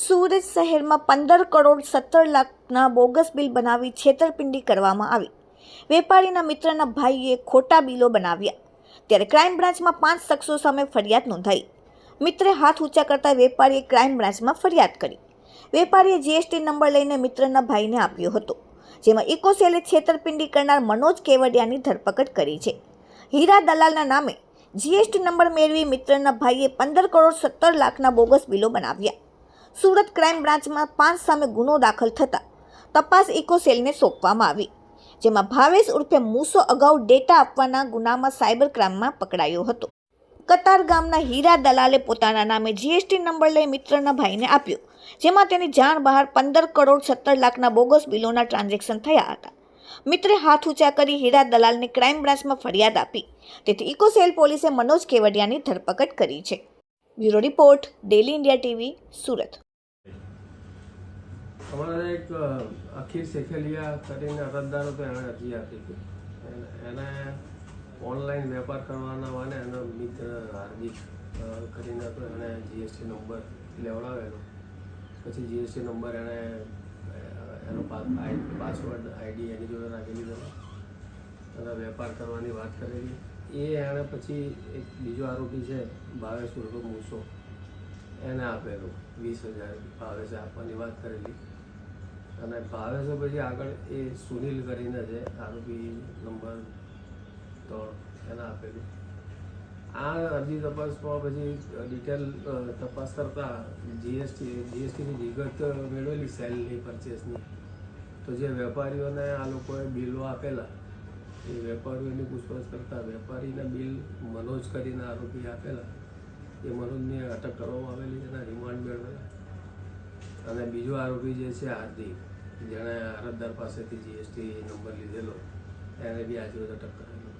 સુરત શહેરમાં પંદર કરોડ સત્તર લાખના બોગસ બિલ બનાવી છેતરપિંડી કરવામાં આવી. વેપારીના મિત્રના ભાઈએ ખોટા બિલો બનાવ્યા. ત્યારે ક્રાઇમ બ્રાન્ચમાં પાંચ શખ્સો સામે ફરિયાદ નોંધાઈ. મિત્રે હાથ ઊંચા કરતા વેપારીએ ક્રાઇમ બ્રાન્ચમાં ફરિયાદ કરી. વેપારીએ જીએસટી નંબર લઈને મિત્રના ભાઈને આપ્યો હતો, જેમાં ઇકોસેલે છેતરપિંડી કરનાર મનોજ કેવડિયાની ધરપકડ કરી છે. હીરા દલાલના નામે જીએસટી નંબર મેળવી મિત્રના ભાઈએ પંદર કરોડ સત્તર લાખના બોગસ બિલો બનાવ્યા. સુરત ક્રાઇમ બ્રાન્ચમાં પાંચ સામે ગુનો દાખલ થતા તપાસ ઇકોસેલને સોંપવામાં આવી, જેમાં ભાવેશ ઉર્ફે મૂસો અગાઉ ડેટા આપવાના ગુનામાં સાયબર ક્રાઇમમાં પકડાયો હતો. કતાર ગામના હીરા દલાલે પોતાના નામે જીએસટી નંબર લઈ મિત્રના ભાઈને આપ્યો, જેમાં તેની જાણ બહાર પંદર કરોડ સત્તર લાખના બોગસ બિલોના ટ્રાન્ઝેક્શન થયા હતા. મિત્રે હાથ ઊંચા કરી હીરા દલાલને ક્રાઇમ બ્રાન્ચમાં ફરિયાદ આપી, તેથી ઇકોસેલ પોલીસે મનોજ કેવડિયાની ધરપકડ કરી છે. Bureau report, daily India TV, Surat. અમારે એક અખીર શેખેલિયા કરીને અરજદાર હતો એણે અરજી આપી હતી. એને- ઓનલાઈન વેપાર કરવાના વાને એનો મિત્ર હાર્દિક કરીને હતો એણે જીએસટી નંબર લેવડાવેલો. પછી જીએસટી નંબર એણે એનો પાસવર્ડ, આઈડી એની જોડે રાખી લીધેલો અને વેપાર કરવાની વાત કરેલી. એ એણે પછી એક બીજો આરોપી છે, ભાવેશ ઉર્ફ મૂસો, એને આપેલું. વીસ હજાર ભાવેશે આપવાની વાત કરેલી. અને ભાવે છે પછી આગળ એ સુનિલ કરીને છે, આરોપી નંબર ત્રણ, એને આપેલું. આ અરજી તપાસમાં પછી ડિટેલ તપાસ કરતાં જીએસટી જીએસટીની વિગત મેળવેલી સેલની પરચેસની તો જે વેપારીઓને આ લોકોએ બિલો આપેલા, એ વેપારીઓની પૂછપરછ કરતાં વેપારીના બિલ મનોજ કરીને આરોપી આપેલા, એ મનોજની અટક કરવામાં મેળવેલા અને બીજો આરોપી જે છે હાર્દિક, જેણે અરજદાર પાસેથી જીએસટી નંબર લીધેલો, એને બી આજે અટક કરેલો.